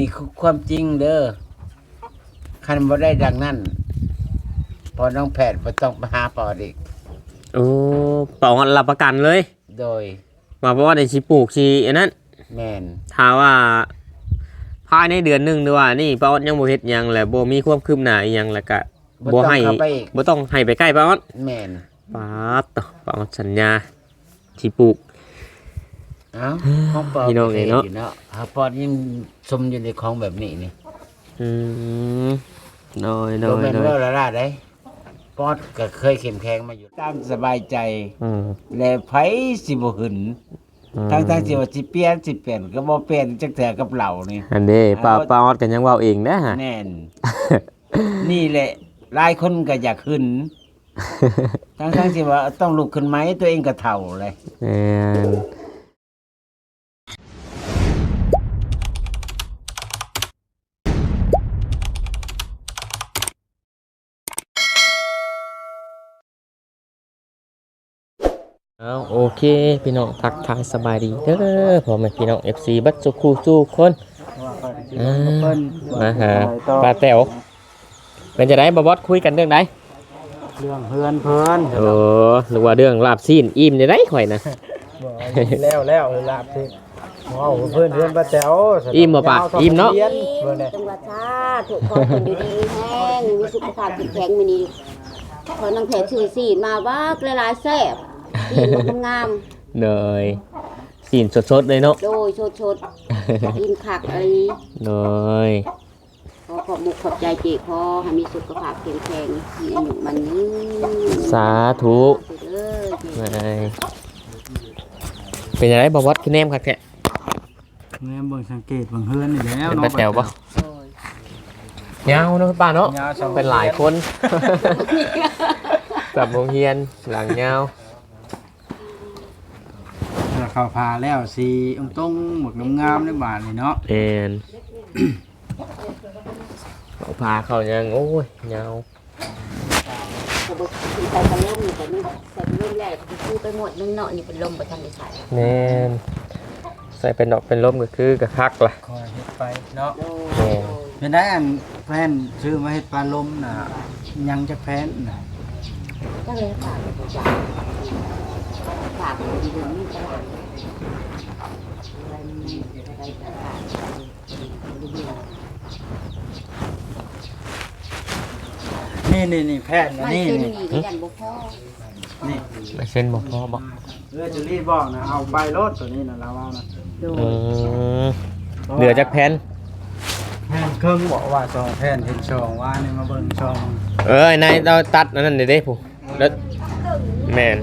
นี่คือความจริงเด้อคันบ่ได้ดังนั้นพอน้องแพทย์บ่ต้องไปหาปอดอีก โอ้ปอรับประกันเลยโดยว่าเพราะว่าได้สิปลูกสิอันนั้นแม่นถ้าว่าภายในเดือนหนึงหรือว่านี่ป้าออดยังบ่เฮ็ดหยังแล้วบ่มีความคืบหน้าอีหยังแล้วก็บ่บ่ต้องให้เข้าไปอีกบ่ต้องให้ไปใกล้ป้าออดแม่นป๊าดต่อป้าออดสัญญาสิปลูกเอ้าของปอดพี่น้องเอ้ยเนาะอยู่เนาะหาปอดยังสมอยู่ในของแบบนี้นี่อืมโดยโดบ่ยแม่นโดยว่าละล่าได้ปอดก็เคยเข้มแข็งมาอยู่ ตามสบายใจ อืมและไผสิบ่หึนอืมทั้งๆที่ว่าสิเปลี่ยนสิเปลี่ยนก็บ่เปลี่ยนจักเทื่อกับเรานี่ อันนี้ป้าป้าออดกันยังเว้าเองนะฮะ แน่น นี่แหละหลายคนก็อยากขึ้น ทั้งๆที่ว่าต้องลุกขึ้นไหมตัวเองก็เฒ่าเลย แม่น เอาโอเคพี่น้องทักทายสบายดีเด้อพ่อแม่พี่น้อง FC บัดสุคูสู้คนอ่ามาหาป้าแต๋วเป็นจะได้บอบอสคุยกันเรื่องไหนเรื่องเพื่อนเพื่อนโอ้หรือว่าเรื่องลาบซีนอิ่มจะได้ข่อยนะแล้วแล้วลาบสิว้าวเพื่อนเพื่อนป้าแจ๋วอิ่มบ่ปะอิ่มเนาะจังหวัดชาถูกคอยคนอยู่ดีมีแห้งมีสุขภาพแข็งแข็งมือนี้ขอนังแผลชื่อสีดมาว่าหลายๆแซ่บสีด มันงามเลยซีนสดๆเลยเนาะโดยชดชดๆกินขักอะไรเลยขอขอบมุกขอบใจเจพอให้มีสุขภาพแข็งแข็งมีอายุมันยืนสาธุไปเลยเจไม่เป็นยังไงบอบอสคือแนมครับแกเมื่อเบิ่งสังเกตเบิ่งเฮือนนี่แล้วเป็นป้าแต๋วปะโอ้ยยาวเนาะป้าเนาะยาวสองเป็นหลายคน แบบโรงเรียนหลังยาว เข้าพาแล้วสีองตรงหมวกงามๆในบ้านนี่เนาะเอ็นเขาพาเขายังโอ้ยยาวกระบอกกินไปกระล่มนี่แต่นี่ใส่ร่มแรกคือไปหมดนึงเนาะนี่เป็นลมประทันได้ใส่แน่นใส่เป็นดอกเป็นร่มก็คือกระคักล่ะคอยเฮ็ดไปเนาะโดยแม่เป็นได้อันแฟนซื้อมาให้ปลาลมน่ะยังจะแพนน่ะก็เลยฝากไปจาก ฝากไปดีเดือนนี้ตลาดอะไรอะไรตลาดนี่นี่นี่แพนน่ะไม่นี่เช่นนี่นี้ก็ยันบุพ่อนี่ไม่เส้นบอกพ่อบอกเออจุลี่บอกนะเอาใบรถตัวนี้นะเราเอานะโดอืยมเหลือจากแผ่นแพนเครื่องบอกว่าสองแพนเห็นช่องว่านี่มาเบิ่งช่องเอ้ยนายเราตัดอันนั้นเดี๋ยวได้ผู้แล้วแมน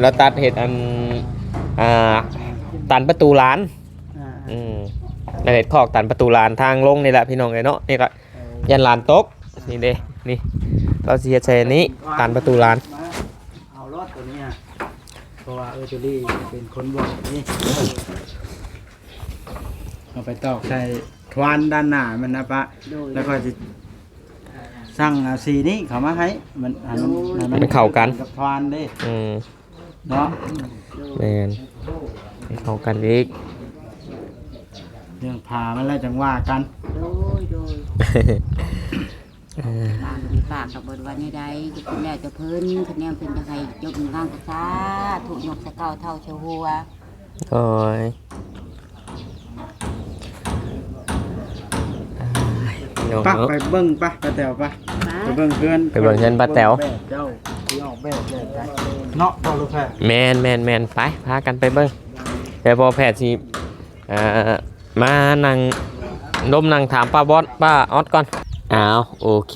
เราตัดเห็ดอันอ่าตันประตูร้านอ่าอืมในเห็ดคอกตันประตูลานทางลงนี่แหละพี่น้องเลยเนาะนี่ก็ยันลานโต๊ะนี่เด้นี่เราเสียใช้อันนี้ตันประตูลานมาเอารถตัวนี้อะเพราะว่าเออจุลี่เป็นคนบอกนี่เอาไปตอกใส่ทวานด้านหน้ามันนะปะโดยแล้วก็จะสั่งเอาสีนี้เขามาให้มันให้มันให้มันเข้ากัน กับทวานเด้ อืม เนาะแมนให้เข้ากันอีก เรื่องพามันแล้วจังว่ากัน โดยโดยเออฝากมีฝากกับบทวันนี้ได้จะเป็นแรกจะเพิ่นคะแนนเป็นยังไงยกมือข้างกระซ่าถูกยกสะเก้าเท่าเชหัว โอ้ยพี่น้องปะเนาะ ไปเบิ้งปะไปแตวปะมาไปเบิ้งเพื่อนไปเบิ่งเพื่อนป้าแต๋วเบิ่งแบบเจ้า ที่ออกแบบแบบได้เนาะพอลูกแพทย์แมนแมนแมนไปพากันไปเบิ้งแต่พอแพทย์สิเอ่อมานั่งนมนั่งถามป้าบอสป้าออดก่อนอ้าวโอเค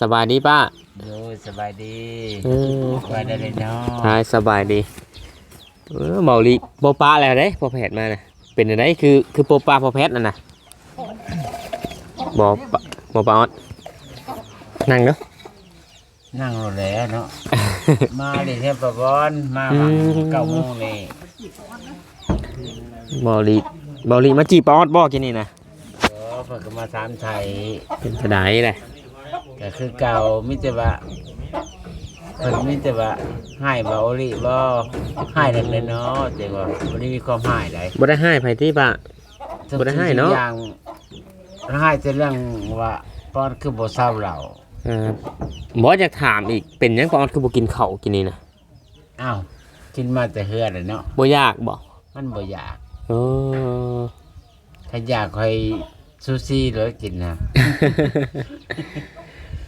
สบายดีป้าโอ้ยสบายดีอืมสบายได้เลยเนาะทายสบายดีเออเมาลีโปป้าแล้วเด้พอแพทย์มาน่ะเป็นอะไรคือคือโปป้าพอแพทย์นั่นน่ะบอปะบอป้าออดนั่งเนาะ นั่งรถแล้วเนาะ มาดิเทพประบอนมาหลังอืมเก้าโมงนี่บอลีบอลีมาจีบป้าออดบอกกินนี่นะเออเพิ่นก็มาถามไทยเป็นกระไดเลยก็คือเก่ามิแต่ว่าเพิ่นมิแต่ว่าให้บ่โอลิบ่ให้เล็กเลยเนาะแต่ว่าบ่ได้มีความให้ใดบ่ได้ให้ไผที่ป้าบ่ได้ให้เนาะ ทุกสิ่งทุกอย่างให้แต่เรื่องว่าปอนคือบ่เศร้าเรา อ่าบ่อยากถามอีกเป็นหยังปาออดคือบ่กินข้าวกินนี่นะอ้าวกินมาแต่เฮือน่ะเนาะบ่อยากบ่มันบ่อยากเออ ถ้าอยากให้ซูซี่เลยกินนะ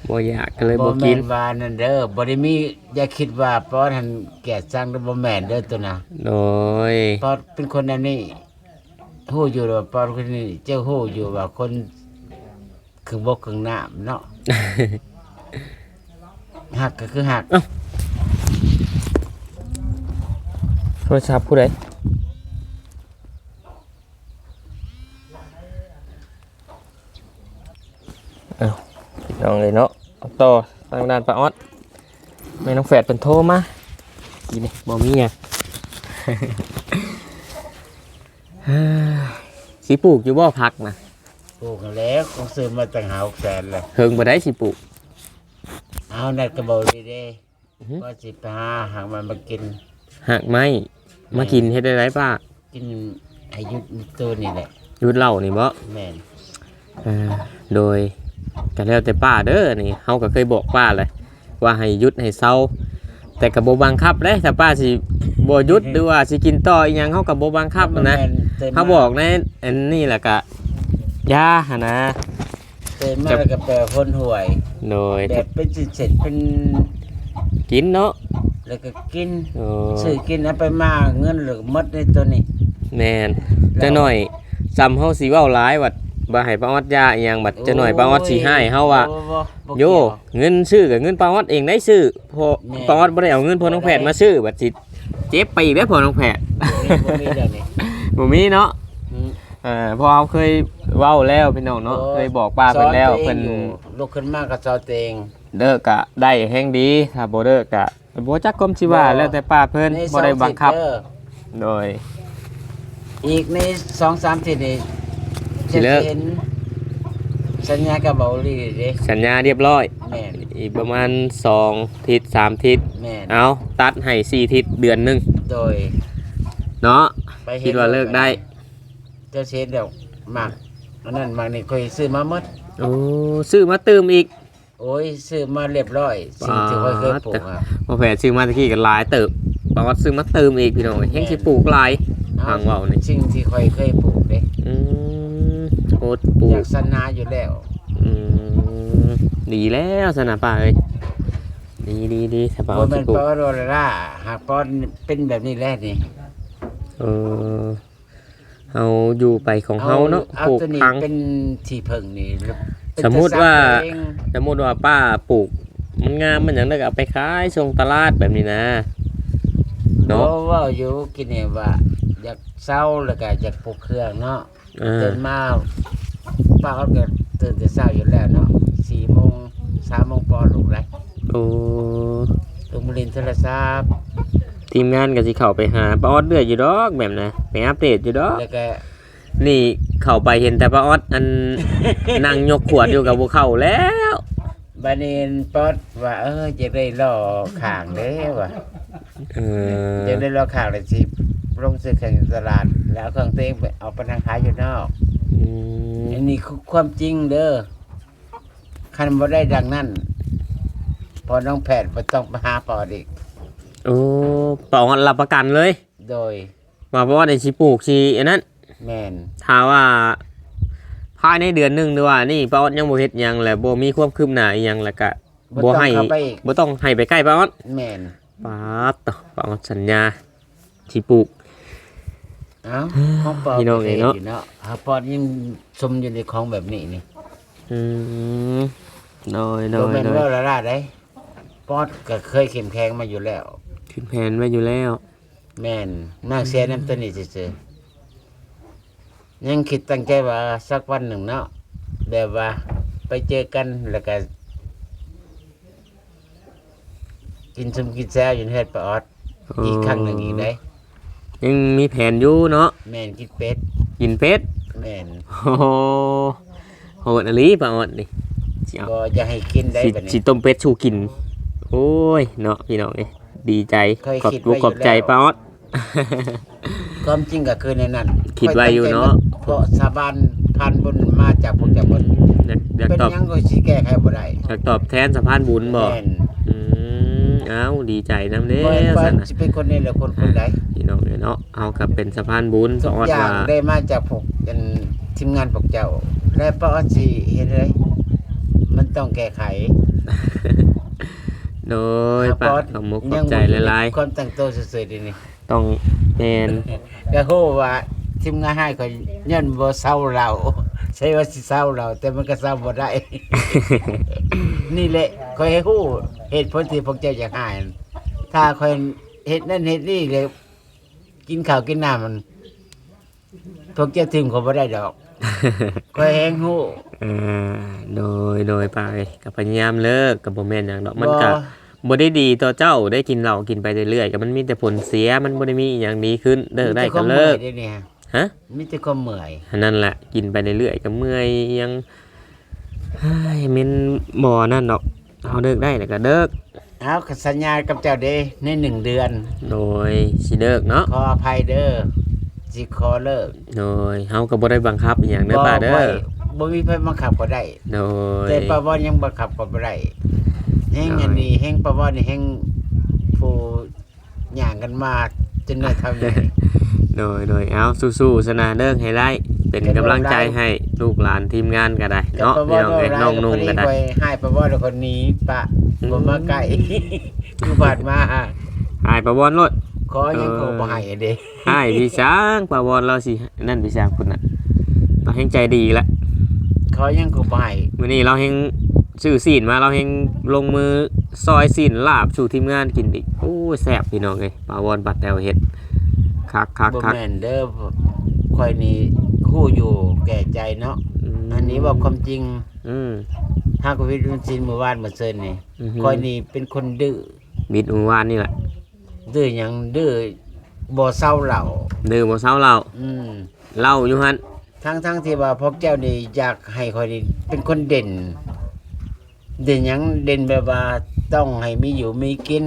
บ่อยากก็เลยบ่แม่กินนว่านั่นเด้อบ่ได้มีอย่าคิดว่าปอนหันแก่สร้างหรือบ่แม่นเด้อตัวน่ะโดยปอนเป็นคนอันนี้ฮู้อยู่ว่าปอนคนนี้เจ้าฮู้อยู่ว่าคนคือบกคือน้ำเนาะ หักก็คือหักโทรศัพท์ผู้ใดเอาพี่น้องเลยเนาะเอาต่อทางด้านป้าออดแม่น้องแฝดเป็นโทรมาอีนี่บ่มีอะสิปลูกอยู่บ่พักนะ ปลูกแล้วคงซื้อมาตั้งหา6แสนเลยเฮิงบ่ได้สิปลูกเอานั่นก็บอกดีเด้อือฮึว่าสิไปหาหางมันมากิน หักไม้มากินเฮ็ดได้ไรป้ากินให้หยุดตัวนี่แหละยุดเหล่านี่บ่แม่นอ่าโดยก็แล้วแต่ป้าเด้อนี่เฮาก็เคยบอกป้าเลย ว่าให้หยุดให้เศร้าแต่ก็บ่บังคับเด้ถ้าป้าสิบ่หยุดหรือว่าสิกินต่ออีหยังเฮาก็บ่บังคับนะแม่ตื่นมเขาบอกในอันนี้แหละก็ ยาหนนะตื่นมาแล้วก็แปลคนห่วยโดยแบบเป็นสิเสร็จเป็นกินเนาะแล้วก็กินโอ้ซื้อกินเอาไปมาเงินเหลือหมดในตัวนี้แม่นจะหน่อยซ้ำเฮาสิเว้าหลายว่าบ่ให้ป้าออดยาอีหยังบัดจะหน่อยป้าออดสิให้เฮาว่าบ่บ่บ่โยเกี่วเงินซื้อกับเงินป้าออดเองได้ซื้อพอแม่ป้าออดบ่ได้เอาเงินพอน้องแพทย์มาซื้อบัดสิเจ็บไปอีกแล้วพอน้องแพทย์บ่มีเรื่องนี้บ่มีเนาะ อืมอ่าเพอเขาเคยเว้าแล้วพี่น้องเนาะเคยบอกป้าเพิ่นแล้วสอเพิ่นตัวองอยู่ลุกขึ้นมาก็สอนตัวเองเลิกกะได้แฮงดีถ้าบ่เลิกกะบ่จักกรมสิว่าบ่ แล้วแต่ป้าเพิ่นในบ่ได้บังคับสอสิเด้อโดย อีกในสองสามทีนี่สิเลิกจะเห็น สัญญากับเบาหลีเด้สัญญาเรียบร้อย แม่นอีกประมาณ2ทิศ3ทิศแม่นเอาตัดให้4ทิศเดือนหนึงโดยเนาะ ไปเห็นคิดว่าเลิกได้ เจ้าเชนเดี๋ยวหมักอันนั้นหมักนี่เคยซื้อมาหมดโอ้ซื้อมาเติมอีกโอ้ยซื้อมาเรียบร้อยสิ่งที่ค่อยเคยปลูกอะพอแผนซื้อมาตะกี้ก็หลายเติบปาว่าซื้อมาเติมอีกพี่น้องแฮงสิปลูกหลายทางเว้านี่สิ่งที่ค่อยเคยปลูกเด้อืมโคตรปลูอยากกสนาอยู่แล้วอืมดีแล้วสนะป้าเอ้ยดีดีดีถ้าป้าบ่เอาแม่สินปลูกปอโรล่าหากปอนเป็นแบบนี้แหละนี่เออ เอาอยู่ไปของเฮาเนาะเอาปลูกตัวนี้พัง เป็นที่เพิ่งนี่แล้วเป็นสมมุติว่า เองสมมติว่าป้าปลูก มันงามมันอย่างนั้นก็เอาไปขายส่งตลาดแบบนี้นะเนาะเนาะว่าอยู่กินเนี่ยว่า อยากเศร้าแล้วก็อยากปลูกเครื่องเนาะอ่าตื่นมาป้าเขาก็ตื่นแต่เช้าอยู่แล้วเนาะสี่โมงสามโมงปอลูกแล้วโอ้ลูกมลินโทรศัพท์ ทีมงานก็สิเข้าไปหาป้าออดเดือยอยู่ดอกแบบนะไปอัปเดตอยู่ดอก แล้วก็นี่เข้าไปเห็นแต่ป้าออดอัน นั่งยกขวดอยู่กับบุเข้าแล้วบานีนป๊อดว่าเออจะได้ล่อข่างเด้ว่ะเออจะได้ล่อข่างเลยสิลงซื้อแข่งตลาด แล้วเครื่องเต้งไปเอาไปทางขายอยู่นอก อืมอันนี้คือความจริงเด้อคันบ่ได้ดังนั้น พอน้องแพทย์บ่ต้องไปหาปอดอีก โอ้ป้าออดรับประกันเลยโดยว่าป้าออดได้สิปลูกสิอันนั้นแม่นถ้าว่าภายในเดือนหนึงหรือว่านี่ป้าออดยังบ่เฮ็ดหยังแล้วบ่มีความคืบหน้าอีหยังแล้วก็บ่บ่ต้องให้เข้าไปอีกบ่ต้องให้ไปใกล้ป้าออดแม่นป้าดต่อป้าออดสัญญาสิปลูก เอ้าของปอดพี่น้องเองเนาะอยู่เนาะหาปอดยังสมอยู่ในของแบบนี้นี่อืมน้อยน้บ่อยแม่นน้อว่ายละล่าได้ปอดก็เคยเข้มแข็งมาอยู่แล้ว ขึ้นแผนไว้อยู่แล้ว แม่นนางเสียน้ำตัวนี้ซื่อๆยังคิดตั้งใจว่าสักวันหนึ่งเนาะแบบว่าไปเจอกันแล้วก็กินซุมกินแซ่อยู่ในเฮ็ดปอดอีกครั้งหนึ่งอีกได้ยังมีแผนอยู่เนาะแม่นกินเป็ดกินเป็ดแม่นโอ้โหโหดอหลีป้าออดนี่สิเอา บ่อยากให้กินได้สิบัดสินี้ต้มเป็ดชูกิน โอ้ย เนาะพี่น้องเอ้ย ดีใจเคยขอบคิดบุไว้อยู่ขอบใจแล้วป้าออด ความจริงก็คือในนั้นคิดไว้อยู่เนาะ เพราะสาบานไผานบุญมาจากพวกเจ้าบุญอยากอยากเป็นตอบหยังก็สิแก้ไขบ่ได้อยากตอบแทนสะพานบุญบ่แม่นอืมเอ้าดีใจนำเด้บ่เห็นว่าซั่นน่ะสิเป็นคนนี้แหละคนคนใดพี่น้องเนาะเอากับเป็นสะพานบุญสทุอกนอย่างว่าได้มาจากพวกเป็นทีมงานพวกเจ้าและป้าออดสิเฮ็ดเลยมันต้องแก้ไข โดยปะขอบมุกขอบใจหลายความตั้งโตวสวยๆดีนี่ๆต้องแม่นก็ฮู้ว่าทีมงานให้ก็ย้อนบ่เซาเราใช่ว่าสิเซาเรา แต่มันก็เซาบ่ได้ นี่แหละคอยให้ฮู้เหตุผลที่พวกเจ้าอยากหายถ้าคอยเฮ็ดนั่นเฮ็ดนี่เลยกินข้าวกินน้ำมันพวกเจ้าถึงเขาบ่ได้ดอกคอยแฮงฮู้เอ่อโดยโดยไปกับพยายามเลิกกับบ่แม่นหยังดอกมันก็บ่ บ่ได้ดีต่อเจ้าได้กินเหล้ากินไปเรื่อยๆก็มันมีแต่ผลเสียมันบ่ได้มีอหย่างดีขึ้นเลิกได้ก็เลิกมีแต่ความมื่อยด้เนี่ยฮะมีแต่ความเมื่อยอันนั่นแหละกินไปเรื่อยๆก็เมื่อยยังเฮ้ยแม่นบ่นั่นดอกเอาเลิกได้แล้วก็เลิกเอาก็สัญญากับเจ้าเด้ในหนึ่งเดือน โดยสิเลิกเนาะขออภัยเด้อสิขอเลิกโดยเฮาก็บ่ได้บังคับอหย่างเด้อป้าเด้อไว้บ่มีไผบังคับก็ได้ โดยแต่ป้าบ่ยังบังคับก็บ่ได้ แฮงอันนี้แฮงป้าบ่นี่แฮงผู้ย่างกันมาจนได้เท่านี้โดยโดยเอาสู้ๆสนาเด้อให้ได้เป็นกำลังใจให้ลูกหลานทีมงานก็ได้แต่เนาะป้าบ่พี่น้องเอ้ยน้องนุ่งก็ได้พอดีให้ป้าบ่แล้วคนนี้ปะบ่มาใกล้คือผ่านมาหายประวอนรถขอยังเขาบ่ให้เด้หายพี่ช้างประวอนเราสินั่นพี่ช้างคุณน่ะเราแห่งใจดีละขอยังเขาบ่ให้มื้อนี้เราแห่ง ซื้อซีนมาเราแห่งลงมือซอยซีนลาบสู่ทีมงานกินอีกโอ้ยแซ่บพี่น้องเอ้ยประวอนปัดแตวเฮ็ดคักคักบ่คักแม่นเด้อข่อยนี่คู่อยู่แก่ใจเนาะมอันนี้บอกความจริงอืมหากวิทย์มันจินเมื่อวานเมื่อเซินนี่อือฮึข่อยนี่เป็นคนดื้อบิดเมื่อวานนี่แหละดื้อหยังดื้อบ่เศร้าเหล่าดื่มบ่เช้าเราอืมเหล้าอยู่หั่นทั้งทั้งที่ว่าพวกเจ้านี่อยากให้ข่อยนี่เป็นคนเด่น เด่นหยังเด่นแบบว่าต้องให้มีอยู่มีกิน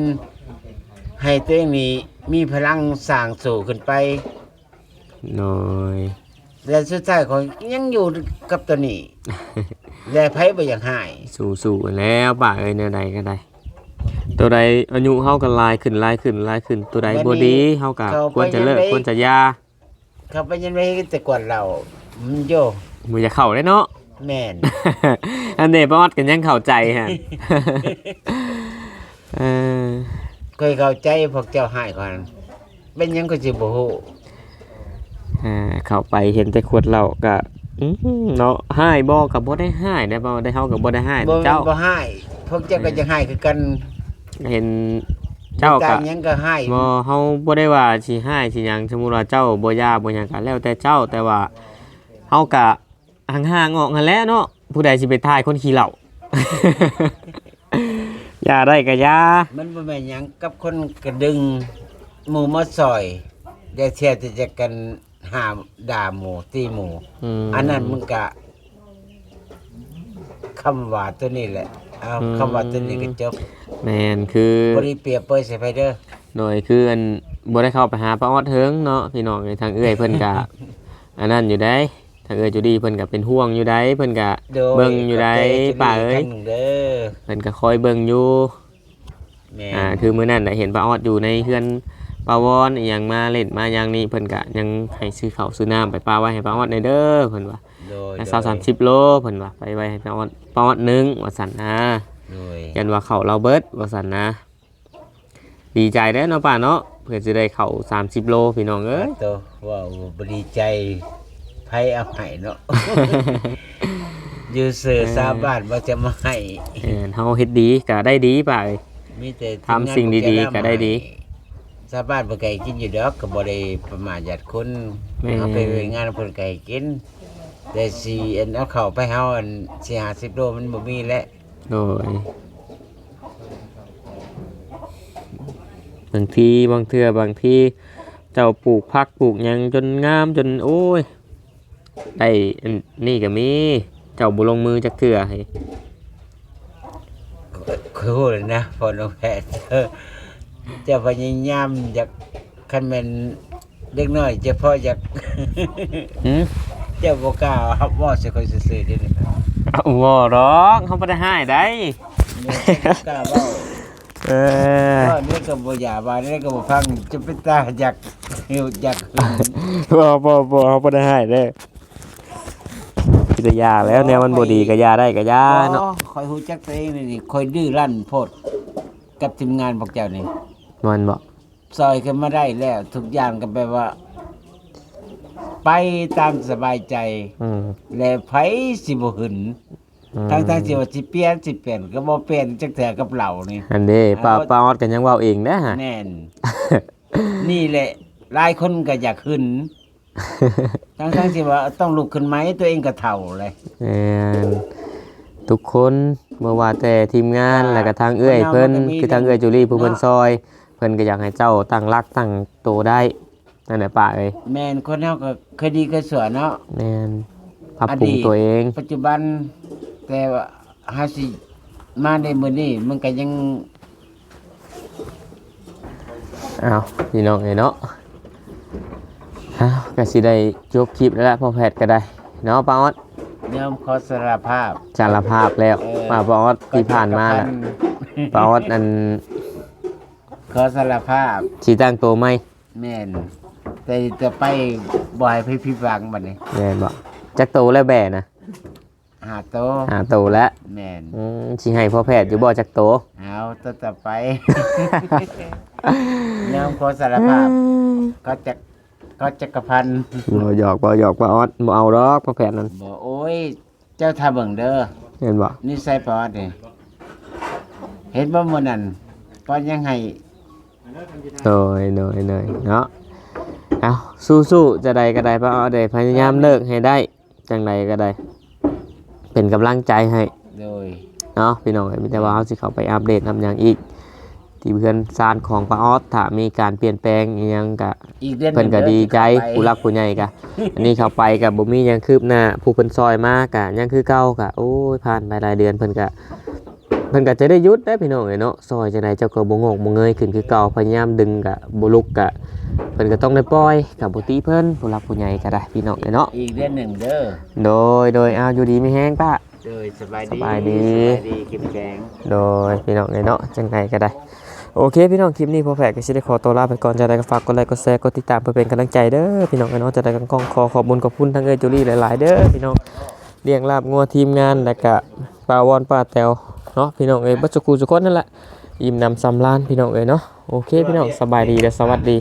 ให้ตัวเองนี่มีพลังสร้างสู่ขึ้นไป โดย และสุดท้ายข่อยยังอยู่กับตัวนี้ และไผบ่อยากหายสู้ๆแล้วป่าเอ้ยแนวใดก็ได้ ตัวใดอายุเฮาก็หลายขึ้นหลายขึ้นหลายขึ้น ตัวใดบ่ดีเฮาก็ควรจะเลิกควรจะหย่าเขาไปยันไว้แต่กวดเรามันโยบ่อยากเข้าเลยเนาะ แม่น อันนี้บ่อดกันยังเข้าใจฮะเออเคยเข้าใจพวกเจ้าหายก่อน เป็นหยังก็สิบ่ฮู้อ่าเข้าไปเห็นแต่ขวดเหล้าก็อื้อหือเนาะหายบ่ก็บ่ได้หายได้บ่ได้เฮาก็บ่ได้หายบ่เจ้า บ่หายพวกเจ้าก็จะหายคือกันเห็นเจ้าการก็หยังก็หายบ่เฮาบ่ได้ว่าสิหายสิหยังสมมุติว่าเจ้าบ่ยาบ่หยังก็แล้วแต่เจ้าแต่ว่าเฮาก็ห่างๆออกหั่นแหละเนาะ ผู้ใดสิไปทายคนขี้เหล้าอย่าได้ก็อย่ามันบ่แม่นหยังกับคนกระดึงหมู่มาซอยได้เทียที่จะกันหาด่าหมู่ตีหมู่มอันนั้นมึงก็คำว่าตัวนี้แหละเอาอืม คำว่าตัวนี้ก็จบแม่นคือบ่ได้เปรียบเปรยใส่ไปเด้อโดยคืออันบ่ได้เข้าไปหาป้าออดเฮิงเนาะพี่น้องในทางเอื้อยเพิ่นก็อันนั้นอยู่ได้ ทางเอื้อยจุดีเพิ่นก็เป็นห่วงอยู่ได้เพิ่นก็โดยเบิ่งอยู่ได้ขบใจป่าเอ้ยครั้งหนึ่งเด้อเพิ่นก็คอยเบิ่งอยู่แม่อ่าคือมื้อนั้นน่ะเห็นป้าออดอยู่ในเฮือนป้าวอนอหยังมาเล่นมาอย่างนี้เพิ่นก็ยังให้ซื้อข้าวซื้อน้ำไปป้าไว้ให้ป้าออดในเด้อเพิ่นว่าโดยในซาว30โลเพิ่นว่าไปไว้ให้ป้าออดป้าออดหนึงว่าซั่นนะโดยยันว่าเขาเราเบิดว่าซั่นนะ ดีใจเด้อเนาะป้าเนาะเพื่อสิได้เข้า30โลพี่น้องเอ้ย ตัวว่าบดีใจ ไผเอาให้เนาะ อยู่เสือสาบานว่าจะมาให้ เออเฮาเฮ็ดดีก็ได้ดีไปมีแต่ทำสิ่งดีๆก็ได้ดีสาบานบ่ไก่กินอยู่ดอกก็บ่ได้ประมาทญาติคนแม่เอาไปเฮ็ดงานเพิ่นไก่กิน แต่สิอันเอาเข้าวไปเฮาอันสิ50โลมันบ่มีแล้วโดยบางทีบางเทื่อบางทีเจ้าปลูกพักปลูกหยังจนงามจนโอ้ย ได้อันนี่ก็มีเจ้าบุลงมือจักเทื่อให้คือพูดเลยนะพอน้องแพทย์เออจะพยายามอยากคันแม่นเด็กน้อยจะพ่ออยาก หืมจ้าบ่กล้าครับว่าสิค่อยซื่อๆเดี๋ยวนี้เอาบ่หรอกเขาบ่ได้ให้ได้ บ่กล้าเว้า เออก็นี่ก็บ่อยากว่านี่ก็บ่ฟังจะเป็นตาอยากหิวอยากบ่บ่บ่เขาบ่ได้ให้เด้อ พิจยาแล้วแนวมันบ่ดีก็ยาได้ก็ยาเนาะอ๋อคอยฮู้จักตัวเองนี่คอยดื้อรั้นโพดกับทีมงานพวกเจ้านี่มันบ่ซอยกันมาได้แล้ว ทุกอย่างก็แปลว่า ไปตามสบายใจอืมและไผสิบ่หึนอืมทั้งๆที่ว่าสิเปลี่ยนสิเปลี่ยนก็บ่เปลี่ยนจักเทื่อกับเรานี่อันเด้ป้าป้าออดกันยังเว้าเองนะฮะแน่นนี่แหละหลายคนก็อยากขึ้น ทั้งๆที่ว่าต้องลุกขึ้นไหมตัวเองก็เฒ่าเลยแม่นทุกคนเมื่อว่าแต่ทีมงานอ่าแล้วก็ทางเอื้อยเพิ่นมันก็มีคือทางเอื้อยจุลีผู้เพิ่นเนาะซอย เพิ่นก็อยากให้เจ้าตั้งรักตั้งโตได้นั่นแหละป้าเอ้ยแม่นคนเฮาก็เคยดีเคยสวยเนาะแม่นปรับปรุงอดีตตัวเอง ปัจจุบันแต่ว่าหาสิมาในมื้อนี้มันก็ยังอ้าวพี่น้องเอ้ยเนาะ อ้าวก็สิได้จบคลิปแล้วล่ะพ่อแพทย์ก็ได้เนาะป้าออดยอมขอสารภาพสารภาพแล้วเออ มาป้าออดที่ผ่านมาน่ะป้าออดอันขอสารภาพสิตั้งตัวไหมแม่น แต่จะไปบ่ให้พี่พี่ฟังบัดนี้แม่นบ่จักโตแล้วแบ่นะหาโตหาโตแล้วแม่นอืมสิให้พ่อแพทย์อยู่บ่จักโตเอาต่อต่อไป ยอมขอสารภาพก็จะ ก็จักรพันธ์บ่หยอกบ่หยอกบ่ออดบ่เอาดอกพ่อแพทย์นั่นบอกโอ้ย เจ้าทาเบิ่งเด้อเห็นบ่นี่ใส่ปอดนี่เห็นบ่มื้อนั้นปอดยังให้โดยโดยโดยเนาะเอาสู้ๆจะใดก็ได้ป้าออดได้พยายามเลิกให้ได้จังใดก็ได้ เป็นกำลังใจให้โดยเนาะพี่น้องมีแต่ว่าเขาสิเข้าไปอัปเดตนำอย่างอีก ที่เพื่อนซานของป้าออสถ้ามีการเปลี่ยนแปลงอิหยังกะอีกเดือนหเพิ่นงก็ด้อดีใจที่เข้าไปผู้รักผู้ใหญ่กะอันนี้เข้าไปกับบ่มีหยังคืบหน้าผู้เพิ่นซอยมากกะยังคือเก่ากะโอ้ยผ่านไปหลายเดือนเพิ่นก็เพิ่นก็จะได้หยุดได้อพี่น้องเอ้ยเนาะซอยจังไดเจ้าก็บ่งอกบ่เงยขึ้นคือเก่าพยายามดึงกะบ่ลุกกะเพิ่นก็ต้องได้ปล่อยกับบ่ตีเพิ่นผู้รักผู้ใหญ่ก็ได้พี่น้องเอ้ยเนาะอีกเดือนหนึ่งเด้อโดยโดยเอาอยู่ดีไม่แห้งป้า โดยสบายดีสบายดี สบายดีเข้มแข็งโดยพี่น้องเลยเนาะจังไงก็ได้ โอเคพี่น้องคลิปนี้พอแฝกก็ชิได้ขอตัวลาไปก่อนจะได้ก็ฝากกดไลค์กดแชร์กดติดตามเพื่อเป็นกำลังใจเด้อพี่น้องเอ้ยเนาะจะได้กันกองขอขอบุญขอบคุณทั้งเอ้ยจูลี่หลายๆ เด้อพี่น้องเลี้ยงลาบงัวทีมงานและก็ปลาวอนปลาแตวเนาะพี่น้องเอ้ยบัจจุกูทุกคนนั่นแหละอิ่มนำสำรานพี่น้องเอ้ยเนาะโอเคพี่น้องสบายดีและสวัสดี